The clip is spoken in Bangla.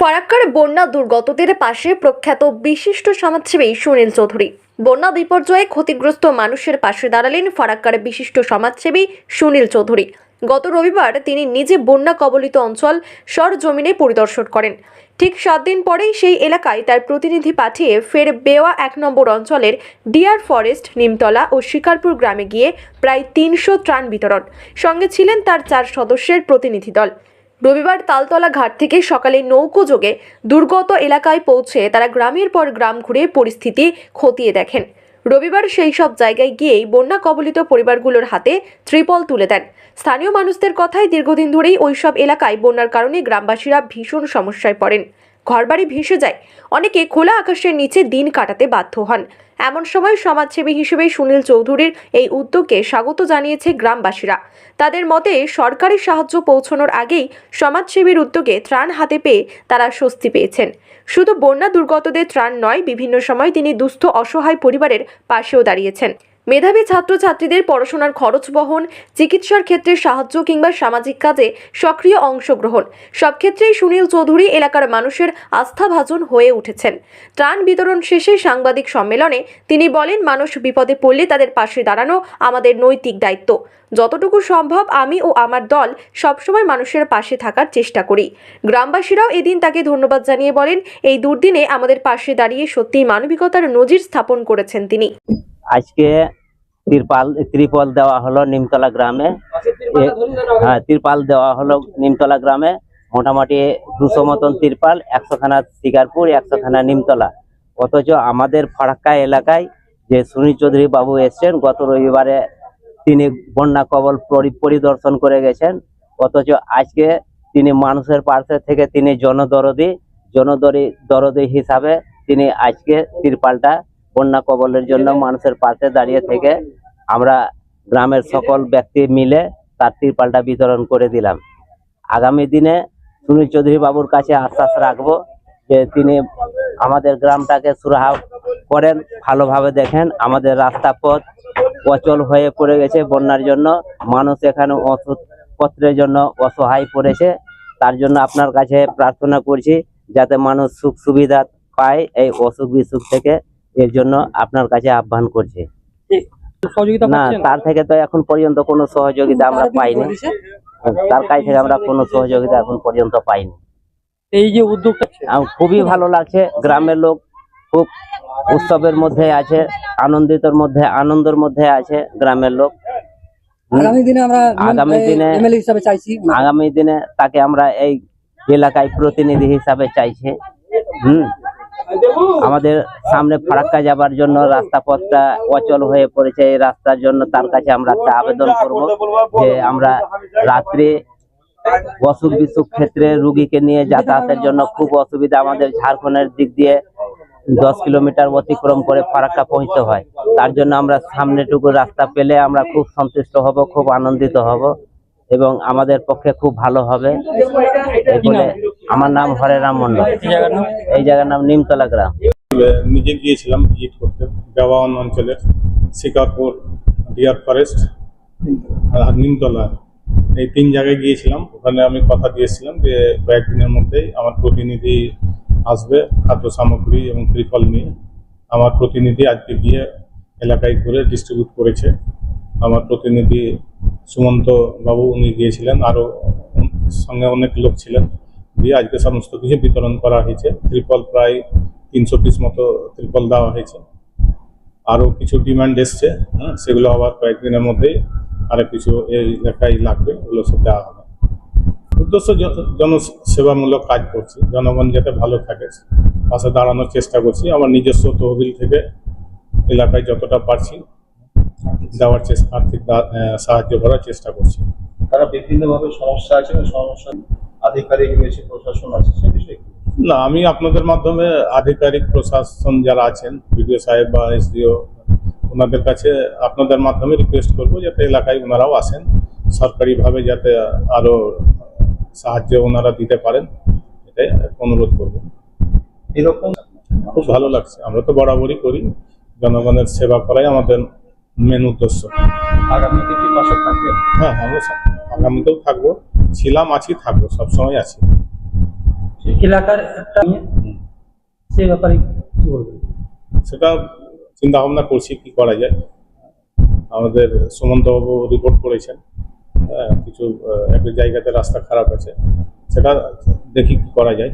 ফারাক্কার বন্যা দুর্গতদের পাশে প্রখ্যাত বিশিষ্ট সমাজসেবী সুনীল চৌধুরী। বন্যা বিপর্যয়ে ক্ষতিগ্রস্ত মানুষের পাশে দাঁড়ালেন ফারাক্কার বিশিষ্ট সমাজসেবী সুনীল চৌধুরী। গত রবিবার তিনি নিজে বন্যা কবলিত অঞ্চল সরজমিনে পরিদর্শন করেন। ঠিক সাত দিন পরেই সেই এলাকায় তার প্রতিনিধি পাঠিয়ে ফের বেওয়া এক নম্বর অঞ্চলের ডিয়ার ফরেস্ট, নিমতলা ও শিকারপুর গ্রামে গিয়ে প্রায় তিনশো ত্রাণ বিতরণ। সঙ্গে ছিলেন তার চার সদস্যের প্রতিনিধি দল। রবিবার তালতলা ঘাট থেকে সকালে নৌকো যোগে দুর্গত এলাকায় পৌঁছে তারা গ্রামের পর গ্রাম ঘুরে পরিস্থিতি খতিয়ে দেখেন। রবিবার সেই সব জায়গায় গিয়েই বন্যা কবলিত পরিবারগুলোর হাতে ত্রিপল তুলে দেন। স্থানীয় মানুষদের কথায় দীর্ঘদিন ধরেই ওইসব এলাকায় বন্যার কারণে গ্রামবাসীরা ভীষণ সমস্যায় পড়েন। ঘরবাড়ি ভেসে যায়। অনেকে খোলা আকাশের নিচে দিন কাটাতে বাধ্য হন। এমন সময় সমাজসেবী হিসেবে সুনীল চৌধুরীর এই উদ্যোগকে স্বাগত জানিয়েছে গ্রামবাসীরা। তাদের মতে, সরকারি সাহায্য পৌঁছানোর আগেই সমাজসেবীর উদ্যোগে ত্রাণ হাতে পেয়ে তারা স্বস্তি পেয়েছেন। শুধু বন্যা দুর্গতদের ত্রাণ নয়, বিভিন্ন সময় তিনি দুস্থ, অসহায় পরিবারের পাশেও দাঁড়িয়েছেন। মেধাবী ছাত্রছাত্রীদের পড়াশোনার খরচ বহন, চিকিৎসার ক্ষেত্রে সাহায্য কিংবা সামাজিক কাজে সক্রিয় অংশগ্রহণ। সব ক্ষেত্রেই সুনীল চৌধুরী এলাকার মানুষের আস্থাভাজন হয়ে উঠেছেন। ত্রাণ বিতরণ শেষে সাংবাদিক সম্মেলনে তিনি বলেন, মানুষ বিপদে পড়লে তাদের পাশে দাঁড়ানো আমাদের নৈতিক দায়িত্ব। যতটুকু সম্ভব আমি ও আমার দল সবসময় মানুষের পাশে থাকার চেষ্টা করি। গ্রামবাসীরাও এদিন তাকে ধন্যবাদ জানিয়ে বলেন, এই দুর্দিনে আমাদের পাশে দাঁড়িয়ে সত্যিই মানবিকতার নজির স্থাপন করেছেন তিনি। আজকে তিরপাল ত্রিপল দেওয়া হলো নিমতলা গ্রামে। হ্যাঁ তিরপাল দেওয়া হলো নিমতলা গ্রামে। মোটামুটি দুশো মতন তিরপাল একশো খানা শিকারপুর একশো খানা নিমতলা। অথচ আমাদের ফারাক্কা এলাকায় যে সুনীল চৌধুরী বাবু এসছেন গত রবিবারে তিনি বন্যা কবল পরি- পরিদর্শন করে গেছেন। অথচ আজকে তিনি মানুষের পাশে থেকে তিনি জনদরদি জনদরি দরদি হিসাবে তিনি আজকে তিরপালটা বন্যা কবলের জন্য মানুষের পাশে দাঁড়িয়ে থেকে আমরা গ্রামের সকল ব্যক্তি মিলে তার তিরপালটা বিতরণ করে দিলাম। আগামী দিনে সুনীল চৌধুরী বাবুর কাছে আশ্বাস রাখব যে তিনি আমাদের গ্রামটাকে সুরাহা করেন ভালোভাবে দেখেন আমাদের রাস্তা পথ অচল হয়ে পড়ে গেছে বন্যার জন্য মানুষ এখানে ওষুধপত্রের জন্য অসহায় পড়েছে তার জন্য আপনার কাছে প্রার্থনা করছি যাতে মানুষ সুখ সুবিধা পায় এই অসুখ বিসুখ থেকে। এর জন্য আপনার কাছে আহ্বান করছি। সহযোগিতা না তার থেকে তো এখন পর্যন্ত কোনো সহযোগিতা আমরা পাইনি। তার কাছ থেকে আমরা কোনো সহযোগিতা এখন পর্যন্ত পাইনি। এই যে উদ্যোগটা খুবই ভালো লাগছে। গ্রামের লোক খুব উৎসবের মধ্যে আছে আনন্দিতর মধ্যে আনন্দের মধ্যে আছে গ্রামের লোক। আগামী দিনে আমরা আগামী দিনে- এমএলএ হিসাবে চাইছি। আগামী দিনে তাকে আমরা এই এলাকায় প্রতিনিধি হিসাবে চাইছি। হুম। আমাদের সামনে ফারাক্কা যাবার জন্য রাস্তা পথটা অচল হয়ে পড়েছে। এই রাস্তার জন্য তার কাছে আমরা একটা আবেদন করব যে আমরা রাত্রে অসুখ বিসুখ ক্ষেত্রে রুগীকে নিয়ে যাতায়াতের জন্য খুব অসুবিধা আমাদের ঝাড়খণ্ডের দিক দিয়ে দশ কিলোমিটার অতিক্রম করে ফারাক্কা পৌঁছতে হয়। তার জন্য আমরা সামনেটুকু রাস্তা পেলে আমরা খুব সন্তুষ্ট হব, খুব আনন্দিত হব এবং আমাদের পক্ষে খুব ভালো হবে। আমার নাম হরে রাম মন্ডল। এই জায়গার নাম? নিমতলা গ্রাম। নিজে গিয়েছিলাম ভিজিট করতে দেওয়ান অঞ্চলের শিকারপুর ডিয়ার ফরেস্ট আর নিমতলা। এই তিন জায়গায় গিয়েছিলাম। ওখানে আমি কথা দিয়েছিলাম যে কয়েকদিনের মধ্যেই আমার প্রতিনিধি আসবে খাদ্য সামগ্রী এবং ত্রিফল নিয়ে। আমার প্রতিনিধি আজকে গিয়ে এলাকায় ঘুরে ডিস্ট্রিবিউট করেছে। আমার প্রতিনিধি সুমন্ত বাবু উনি গিয়েছিলেন। আরও সঙ্গে অনেক লোক ছিলেন। দিয়ে আজকে সমস্ত কিছু বিতরণ করা হয়েছে। ত্রিপল প্রায় তিনশো পিস মতো ত্রিপল দেওয়া হয়েছে। আরও কিছু ডিমান্ড এসছে হ্যাঁ সেগুলো আবার কয়েকদিনের মধ্যেই আরও কিছু এই এলাকায় লাগবে, ওগুলো সব দেওয়া হবে। উদ্দেশ্য জনসেবামূলক কাজ করছি, জনগণ যাতে ভালো থাকে, পাশে দাঁড়ানোর চেষ্টা করছি, আমার নিজস্ব তহবিল থেকে এলাকায় যতটা পারছি দেওয়ার চেষ্টা, আর্থিক সাহায্য করার চেষ্টা করছি। তারা বিভিন্নভাবে সমস্যা আছে, সমস্যা আধিকারিক রয়েছে প্রশাসন আছে সে বিষয়ে না আমি আপনাদের মাধ্যমে আধিকারিক প্রশাসন যারা আছেন বিডিও সাহেব বা এসডিও ওনাদের কাছে আপনাদের মাধ্যমে রিকোয়েস্ট করব যাতে এলাকায় ওনারাও আসেন সরকারিভাবে যাতে আরও সাহায্য ওনারা দিতে পারেন এটাই অনুরোধ করব। এরকম খুব ভালো লাগছে আমরা তো বরাবরই করি জনগণের সেবা করাই আমাদের মেন উদ্দেশ্য। আগামীতে কি পাশে থাকবে হ্যাঁ আমরা আগামীতেও থাকব। ছিলাম আছি থাকব সবসময় আছি। এলাকার একটা ব্যাপারে কি বলবেন? সেটা চিন্তা ভাবনা করছি কি করা যায়। আমাদের সুমন্তবাবু রিপোর্ট করেছেন। হ্যাঁ, কিছু একটা জায়গাতে রাস্তা খারাপ আছে। সেটা দেখি কি করা যায়।